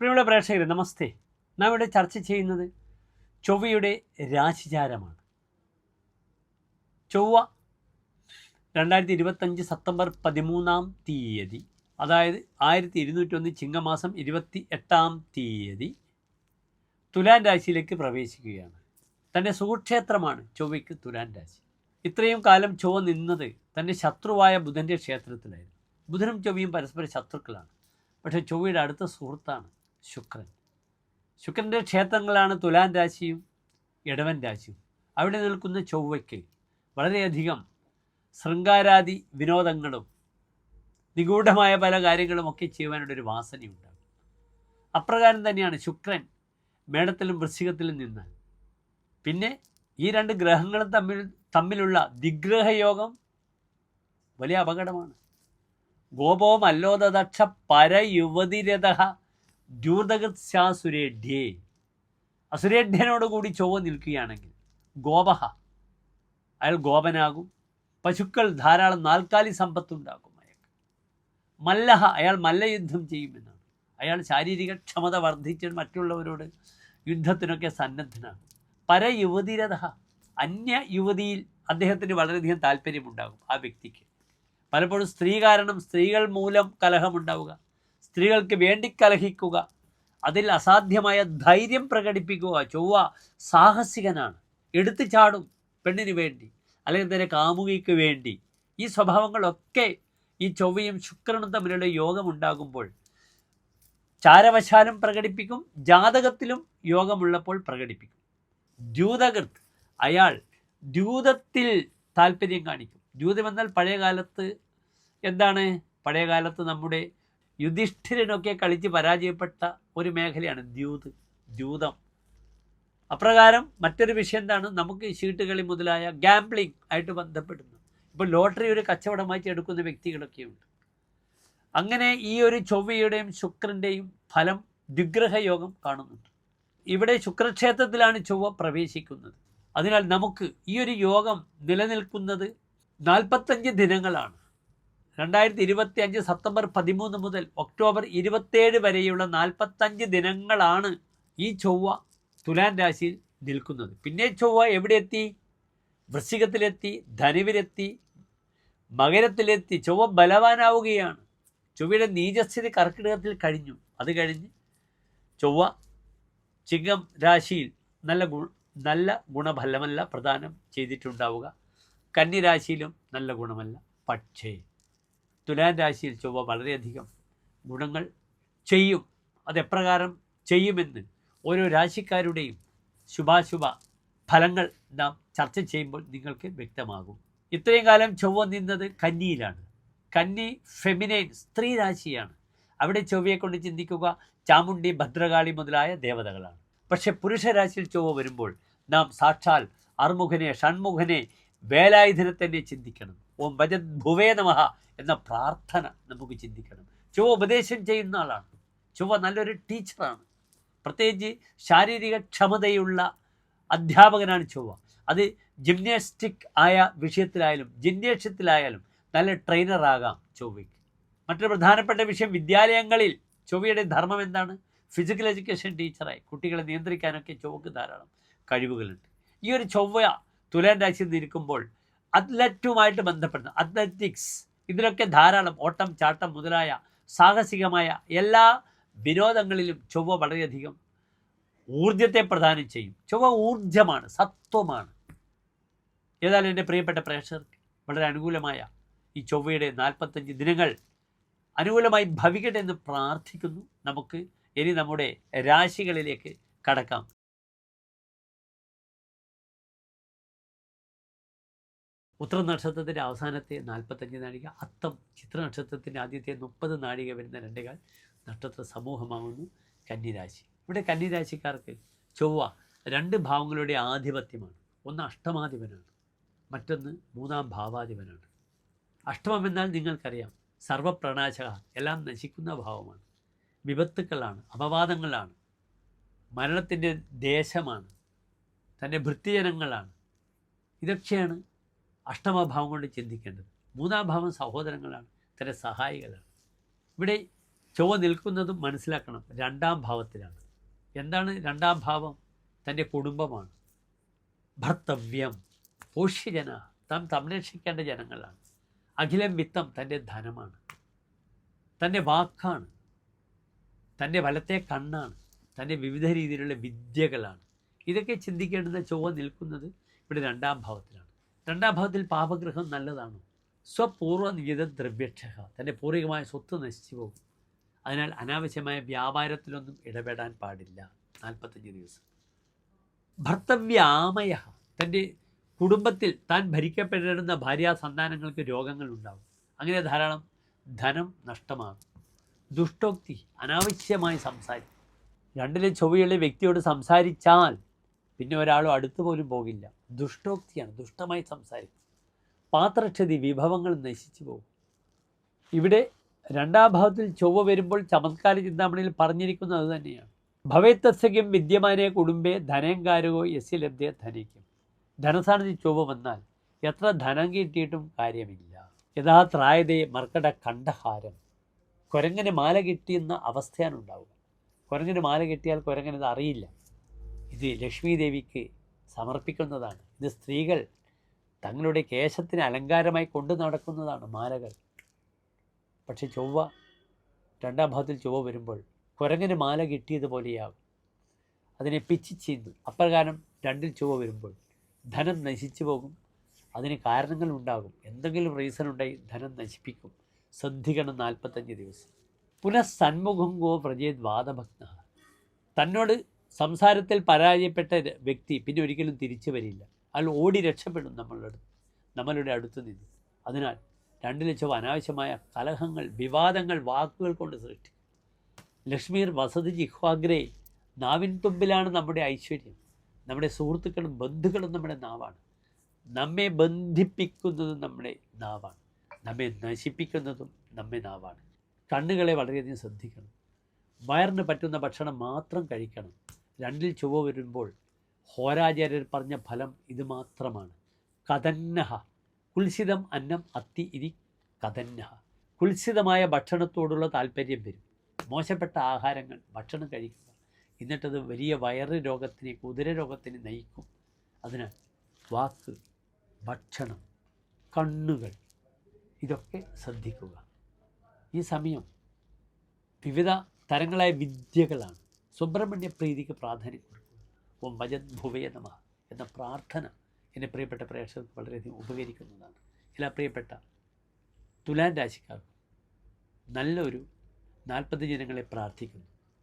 പ്രിയമുള്ള പ്രേക്ഷകരെ നമസ്തേ. നാം ഇവിടെ ചർച്ച ചെയ്യുന്നത് ചൊവ്വയുടെ രാശിചാരമാണ്. ചൊവ്വ രണ്ടായിരത്തി ഇരുപത്തഞ്ച് സെപ്റ്റംബർ പതിമൂന്നാം തീയതി അതായത് ആയിരത്തി ഇരുന്നൂറ്റൊന്ന് ചിങ്ങമാസം ഇരുപത്തി എട്ടാം തീയതി തുലാൻ രാശിയിലേക്ക് പ്രവേശിക്കുകയാണ്. തന്റെ സുഖക്ഷേത്രമാണ് ചൊവ്വയ്ക്ക് തുലാൻ രാശി. ഇത്രയും കാലം ചൊവ്വ നിന്നത് തന്റെ ശത്രുവായ ബുധന്റെ ക്ഷേത്രത്തിലായിരുന്നു. ബുധനും ചൊവ്വയും പരസ്പര ശത്രുക്കളാണ്. പക്ഷേ ചൊവ്വയുടെ അടുത്ത സുഹൃത്താണ് ശുക്രൻ. ശുക്രന്റെ ക്ഷേത്രങ്ങളാണ് തുലാൻ രാശിയും ഇടവൻ രാശിയും. അവിടെ നിൽക്കുന്ന ചൊവ്വയ്ക്ക് വളരെയധികം ശൃംഗാരാദി വിനോദങ്ങളും നിഗൂഢമായ പല കാര്യങ്ങളുമൊക്കെ ചെയ്യുവാനുള്ളൊരു വാസനയുണ്ടാകും അപ്രകാരം തന്നെയാണ് ശുക്രൻ മേടത്തിലും വൃശ്ചികത്തിലും നിന്ന്. പിന്നെ ഈ രണ്ട് ഗ്രഹങ്ങളും തമ്മിൽ തമ്മിലുള്ള ദിഗ്രഹയോഗം വലിയ അപകടമാണ്. ഗോപോ മല്ലോദക്ഷ പരയുവതിരഥ ദ്യൂതകൃത്സാസുരേഢ്യേ അസുരേഢ്യനോട് കൂടി ചൊവ്വ നിൽക്കുകയാണെങ്കിൽ ഗോപഹ. അയാൾ ഗോപനാകും. പശുക്കൾ ധാരാളം നാൽക്കാലി സമ്പത്തുണ്ടാക്കും അയാൾക്ക്. മല്ലഹ അയാൾ മല്ലയുദ്ധം ചെയ്യുമെന്നാണ്. അയാൾ ശാരീരിക ക്ഷമത വർദ്ധിച്ച് മറ്റുള്ളവരോട് യുദ്ധത്തിനൊക്കെ സന്നദ്ധനാകും. പരയുവതിരഥ. അന്യ യുവതിയിൽ അദ്ദേഹത്തിന് വളരെയധികം താല്പര്യമുണ്ടാകും ആ വ്യക്തിക്ക്. പലപ്പോഴും സ്ത്രീ കാരണം സ്ത്രീകൾ മൂലം കലഹമുണ്ടാവുക. സ്ത്രീകൾക്ക് വേണ്ടി കലഹിക്കുക. അതിൽ അസാധ്യമായ ധൈര്യം പ്രകടിപ്പിക്കുക ചൊവ്വ സാഹസികനാണ്. എടുത്തു ചാടും പെണ്ണിന് വേണ്ടി അല്ലെങ്കിൽ തന്നെ കാമുകിക്ക് വേണ്ടി. ഈ സ്വഭാവങ്ങളൊക്കെ ഈ ചൊവ്വയും ശുക്രനും തമ്മിലുള്ള യോഗം ഉണ്ടാകുമ്പോൾ ചാരവശാലും പ്രകടിപ്പിക്കും ജാതകത്തിലും യോഗമുള്ളപ്പോൾ പ്രകടിപ്പിക്കും. ദ്യൂതകൃത് അയാൾ ദ്യൂതത്തിൽ താല്പര്യം കാണിക്കും. ദ്യൂതമെന്നാൽ പഴയ കാലത്ത് എന്താണ്? പഴയ കാലത്ത് നമ്മുടെ യുധിഷ്ഠിരനൊക്കെ കളിച്ച് പരാജയപ്പെട്ട ഒരു മേഖലയാണ് ദ്യൂത് ദ്യൂതം. അപ്രകാരം മറ്റൊരു വിഷയം എന്താണ്? നമുക്ക് ചീട്ടുകളി മുതലായ ഗാംബ്ലിംഗ് ആയിട്ട് ബന്ധപ്പെടുന്നു. ഇപ്പോൾ ലോട്ടറി ഒരു കച്ചവടമായിട്ട് എടുക്കുന്ന വ്യക്തികളൊക്കെയുണ്ട്. അങ്ങനെ ഈ ഒരു ചൊവ്വയുടെയും ശുക്രന്റെയും ഫലം ദ്വിഗ്രഹയോഗം കാണുന്നുണ്ട്. ഇവിടെ ശുക്രക്ഷേത്രത്തിലാണ് ചൊവ്വ പ്രവേശിക്കുന്നത്. അതിനാൽ നമുക്ക് ഈ ഒരു യോഗം നിലനിൽക്കുന്നത് നാൽപ്പത്തഞ്ച് ദിനങ്ങളാണ്. രണ്ടായിരത്തി ഇരുപത്തി അഞ്ച് സെപ്റ്റംബർ പതിമൂന്ന് മുതൽ ഒക്ടോബർ ഇരുപത്തേഴ് വരെയുള്ള നാൽപ്പത്തഞ്ച് ദിനങ്ങളാണ് ഈ ചൊവ്വ തുലാൻ രാശിയിൽ നിൽക്കുന്നത്. പിന്നെ ചൊവ്വ എവിടെ എത്തി വൃശ്ചികത്തിലെത്തി ധനുവിലെത്തി മകരത്തിലെത്തി. ചൊവ്വ ബലവാനാവുകയാണ്. ചൊവ്വയുടെ നീചസ്ഥിതി കർക്കിടകത്തിൽ കഴിഞ്ഞു. അത് കഴിഞ്ഞ് ചൊവ്വ ചിങ്ങം രാശിയിൽ നല്ല ഗുണ നല്ല ഗുണഫലമല്ല പ്രദാനം ചെയ്തിട്ടുണ്ടാവുക. കന്നിരാശിയിലും നല്ല ഗുണമല്ല. പക്ഷേ തുലാൻ രാശിയിൽ ചൊവ്വ വളരെയധികം ഗുണങ്ങൾ ചെയ്യും. അതെപ്രകാരം ചെയ്യുമെന്ന് ഓരോ രാശിക്കാരുടെയും ശുഭാശുഭ ഫലങ്ങൾ നാം ചർച്ച ചെയ്യുമ്പോൾ നിങ്ങൾക്ക് വ്യക്തമാകും. ഇത്രയും കാലം ചൊവ്വ നിന്നത് കന്നിയിലാണ്. കന്നി ഫെമിനൈൻ സ്ത്രീ രാശിയാണ്. അവിടെ ചൊവ്വയെ കൊണ്ട് ചിന്തിക്കുക ചാമുണ്ടി ഭദ്രകാളി മുതലായ ദേവതകളാണ്. പക്ഷേ പുരുഷരാശിയിൽ ചൊവ്വ വരുമ്പോൾ നാം സാക്ഷാൽ അർമുഖനെ ഷൺമുഖനെ വേലായുധനെ തന്നെ ചിന്തിക്കണം. ഓം ഭജത് ഭുവേ നമഹ എന്ന പ്രാർത്ഥന നമുക്ക് ചിന്തിക്കണം. ചുവ ഉപദേശം ചെയ്യുന്ന ആളാണ്. ചുവ നല്ലൊരു ടീച്ചറാണ്. പ്രത്യേകിച്ച് ശാരീരിക ക്ഷമതയുള്ള അധ്യാപകനാണ് ചൊവ്വ. അത് ജിംനാസ്റ്റിക് ആയ വിഷയത്തിലായാലും ജിംനേഷ്യത്തിലായാലും നല്ല ട്രെയിനറാകാം ചൊവ്വയ്ക്ക്. മറ്റൊരു പ്രധാനപ്പെട്ട വിഷയം വിദ്യാലയങ്ങളിൽ ചൊവ്വയുടെ ധർമ്മം എന്താണ്? ഫിസിക്കൽ എഡ്യൂക്കേഷൻ ടീച്ചറായി കുട്ടികളെ നിയന്ത്രിക്കാനൊക്കെ ചൊവ്വക്ക് ധാരാളം കഴിവുകളുണ്ട്. ഈ ഒരു ചൊവ്വ തുലാൻ രാശിയിൽ നിൽക്കുമ്പോൾ അത്ലറ്റുമായിട്ട് ബന്ധപ്പെടുന്ന. അത്ലറ്റിക്സ് ഇതിലൊക്കെ ധാരാളം ഓട്ടം ചാട്ടം മുതലായ സാഹസികമായ എല്ലാ വിനോദങ്ങളിലും ചൊവ്വ വളരെയധികം ഊർജത്തെ പ്രദാനം ചെയ്യും. ചൊവ്വ ഊർജമാണ് സത്വമാണ്. ഏതായാലും എന്റെ പ്രിയപ്പെട്ട പ്രേക്ഷകർക്ക് വളരെ അനുകൂലമായ ഈ ചൊവ്വയുടെ നാൽപ്പത്തഞ്ച് ദിനങ്ങൾ അനുകൂലമായി ഭവിക്കട്ടെ എന്ന് പ്രാർത്ഥിക്കുന്നു. നമുക്ക് ഇനി നമ്മുടെ രാശികളിലേക്ക് കടക്കാം. ഉത്തര നക്ഷത്രത്തിന്റെ അവസാനത്തെ നാൽപ്പത്തഞ്ച് നാഴിക അത്തം ചിത്രനക്ഷത്രത്തിന്റെ ആദ്യത്തെ മുപ്പത് നാഴിക വരുന്ന രണ്ടേകാൽ നക്ഷത്ര സമൂഹമാകുന്നു കന്നിരാശി. ഇവിടെ കന്നിരാശിക്കാർക്ക് ചൊവ്വ രണ്ട് ഭാവങ്ങളുടെ ആധിപത്യമാണ്. ഒന്ന് അഷ്ടമാധിപനാണ്. മറ്റൊന്ന് മൂന്നാം ഭാവാധിപനാണ്. അഷ്ടമം എന്നാൽ നിങ്ങൾക്കറിയാം സർവപ്രണാശക എല്ലാം നശിക്കുന്ന ഭാവമാണ്. വിപത്തുക്കളാണ് അപവാദങ്ങളാണ്. മരണത്തിന്റെ ദേശമാണ്. തന്റെ ഭൃത്യജനങ്ങളാണ്. ഇതൊക്കെയാണ് അഷ്ടമഭാവം കൊണ്ട് ചിന്തിക്കേണ്ടത്. മൂന്നാം ഭാവം സഹോദരങ്ങളാണ്. ഇത്തരം സഹായികളാണ്. ഇവിടെ ചൊവ്വ നിൽക്കുന്നതും മനസ്സിലാക്കണം. രണ്ടാം ഭാവത്തിലാണ്. എന്താണ് രണ്ടാം ഭാവം? തന്റെ കുടുംബമാണ്. ഭർത്തവ്യം. പോഷ്യജന താൻ സംരക്ഷിക്കേണ്ട ജനങ്ങളാണ്. അഖിലം വിത്തം തന്റെ ധനമാണ്. തന്റെ വാക്കാണ്. തന്റെ വലത്തെ കണ്ണാണ്. തന്റെ വിവിധ രീതിയിലുള്ള വിദ്യകളാണ്. ഇതൊക്കെ ചിന്തിക്കേണ്ടുന്ന ചൊവ്വ നിൽക്കുന്നത് ഇവിടെ രണ്ടാം ഭാവത്തിലാണ്. രണ്ടാം ഭാഗത്തിൽ പാപഗ്രഹം നല്ലതാണ്. സ്വപൂർവ നിയത ദ്രവ്യക്ഷ തന്റെ പൂർവികമായ സ്വത്ത് നശിച്ചു പോകും. അതിനാൽ അനാവശ്യമായ വ്യാപാരത്തിലൊന്നും ഇടപെടാൻ പാടില്ല. നാൽപ്പത്തഞ്ച് ദിവസം. ഭർത്തവ്യാമയ. തന്റെ കുടുംബത്തിൽ താൻ ഭരിക്കപ്പെടേണ്ടുന്ന ഭാര്യാ സന്താനങ്ങൾക്ക് രോഗങ്ങൾ ഉണ്ടാവും അങ്ങനെ ധാരാളം ധനം നഷ്ടമാകും. ദുഷ്ടോക്തി അനാവശ്യമായി സംസാരിക്കും രണ്ടിലെ ചൊവ്വയുള്ള വ്യക്തിയോട് സംസാരിച്ചാൽ പിന്നെ ഒരാളും അടുത്തു പോലും പോകില്ല. ദുഷ്ടോക്തിയാണ്. ദുഷ്ടമായി സംസാരിക്കും. പാത്രക്ഷതി വിഭവങ്ങൾ നശിച്ചു പോകും. ഇവിടെ രണ്ടാം ഭാവത്തിൽ ചൊവ്വ വരുമ്പോൾ ചമത്കാര ചിന്താമണിയിൽ പറഞ്ഞിരിക്കുന്നത് അത് തന്നെയാണ്. ഭവേത്തസ്യക്കും വിദ്യമാനെ കുടുംബേ ധനേങ്കാരകോ യസ്യ ലബ്ധേ ധനിക്കും. ധനസ്ഥാനത്ത് ചൊവ്വ വന്നാൽ എത്ര ധനം കിട്ടിയിട്ടും കാര്യമില്ല. യഥാ ത്രായതയെ മർക്കട കണ്ഠഹാരം. കുരങ്ങനെ മാല കിട്ടിയെന്ന അവസ്ഥയാണ് ഉണ്ടാവുക. കുരങ്ങനെ മാല കിട്ടിയാൽ കുരങ്ങനത് അറിയില്ല. ഇത് ലക്ഷ്മി ദേവിക്ക് സമർപ്പിക്കുന്നതാണ്. ഇത് സ്ത്രീകൾ തങ്ങളുടെ കേശത്തിന് അലങ്കാരമായി കൊണ്ടു നടക്കുന്നതാണ് മാലകൾ. പക്ഷെ ചൊവ്വ രണ്ടാം ഭാഗത്തിൽ ചൊവ്വ വരുമ്പോൾ കുരങ്ങിന് മാല കിട്ടിയതുപോലെയാകും അതിനെ പിച്ചി ചീന്തും. അപ്രകാരം രണ്ടിൽ ചൊവ്വ വരുമ്പോൾ ധനം നശിച്ചു പോകും. അതിന് കാരണങ്ങൾ ഉണ്ടാകും. എന്തെങ്കിലും റീസൺ ഉണ്ടായി ധനം നശിപ്പിക്കും. ശ്രദ്ധിക്കണം നാൽപ്പത്തഞ്ച് ദിവസം. പുനഃസന്മുഖം ഗോ വ്രജേത് വാദഭഗ്ന തന്നോട് സംസാരത്തിൽ പരാജയപ്പെട്ട വ്യക്തി പിന്നെ ഒരിക്കലും തിരിച്ചു വരില്ല. അയാൾ ഓടി രക്ഷപ്പെടും നമ്മളുടെ അടുത്ത് നമ്മളുടെ അടുത്ത് നിന്ന്. അതിനാൽ രണ്ട് ലക്ഷം അനാവശ്യമായ കലഹങ്ങൾ വിവാദങ്ങൾ വാക്കുകൾ കൊണ്ട് സൃഷ്ടി. ലക്ഷ്മീർ വസതി ജിഹ്വാഗ്രയിൽ നാവിൻ തുമ്പിലാണ് നമ്മുടെ ഐശ്വര്യം. നമ്മുടെ സുഹൃത്തുക്കളും ബന്ധുക്കളും നമ്മുടെ നാവാണ്. നമ്മെ ബന്ധിപ്പിക്കുന്നതും നമ്മുടെ നാവാണ്. നമ്മെ നശിപ്പിക്കുന്നതും നമ്മെ നാവാണ്. കണ്ണുകളെ വളരെയധികം ശ്രദ്ധിക്കണം. വയറിന് പറ്റുന്ന ഭക്ഷണം മാത്രം കഴിക്കണം. രണ്ടിൽ ചുവ വരുമ്പോൾ ഹോരാചാര്യർ പറഞ്ഞ ഫലം ഇത് മാത്രമാണ്. കഥന്നഹ. കുൽസിതം അന്നം അത്തി ഇതി കഥന്നഹ. കുൽസിതമായ ഭക്ഷണത്തോടുള്ള താല്പര്യം വരും. മോശപ്പെട്ട ആഹാരങ്ങൾ ഭക്ഷണം കഴിക്കുക. എന്നിട്ടത് വലിയ വയറ് രോഗത്തിന് കുതിര രോഗത്തിന് നയിക്കും. അതിനാൽ വാക്ക് ഭക്ഷണം കണ്ണുകൾ ഇതൊക്കെ ശ്രദ്ധിക്കുക. ഈ സമയം വിവിധ തരങ്ങളായ വിദ്യകളാണ്. സുബ്രഹ്മണ്യ പ്രീതിക്ക് പ്രാധാന്യം. കൊടുക്കുക ഓം മജത് ഭുവേ നമ എന്ന പ്രാർത്ഥന എന്റെ പ്രിയപ്പെട്ട പ്രേക്ഷകർക്ക് വളരെയധികം ഉപകരിക്കുന്നതാണ്. എല്ലാ പ്രിയപ്പെട്ട തുലാൻ രാശിക്കാർക്കും നല്ലൊരു നാൽപ്പത് ജനങ്ങളെ പ്രാർത്ഥിക്കുന്നു.